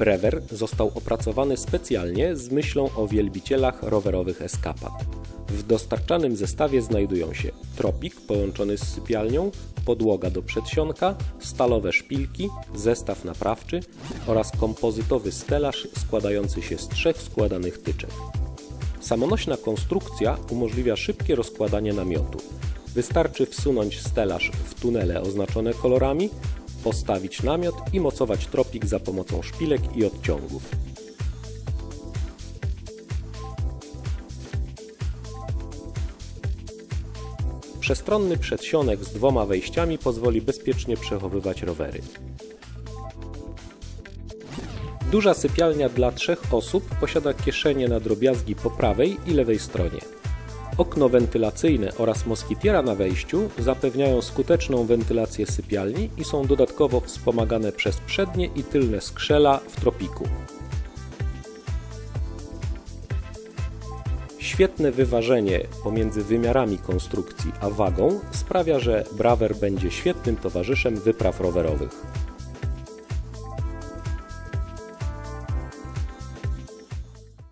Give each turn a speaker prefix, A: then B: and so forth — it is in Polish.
A: Brewer został opracowany specjalnie z myślą o wielbicielach rowerowych eskapad. W dostarczanym zestawie znajdują się tropik połączony z sypialnią, podłoga do przedsionka, stalowe szpilki, zestaw naprawczy oraz kompozytowy stelaż składający się z trzech składanych tyczek. Samonośna konstrukcja umożliwia szybkie rozkładanie namiotu. Wystarczy wsunąć stelaż w tunele oznaczone kolorami, postawić namiot i mocować tropik za pomocą szpilek i odciągów. Przestronny przedsionek z dwoma wejściami pozwoli bezpiecznie przechowywać rowery. Duża sypialnia dla trzech osób posiada kieszenie na drobiazgi po prawej i lewej stronie. Okno wentylacyjne oraz moskitiera na wejściu zapewniają skuteczną wentylację sypialni i są dodatkowo wspomagane przez przednie i tylne skrzela w tropiku. Świetne wyważenie pomiędzy wymiarami konstrukcji a wagą sprawia, że Brawer będzie świetnym towarzyszem wypraw rowerowych.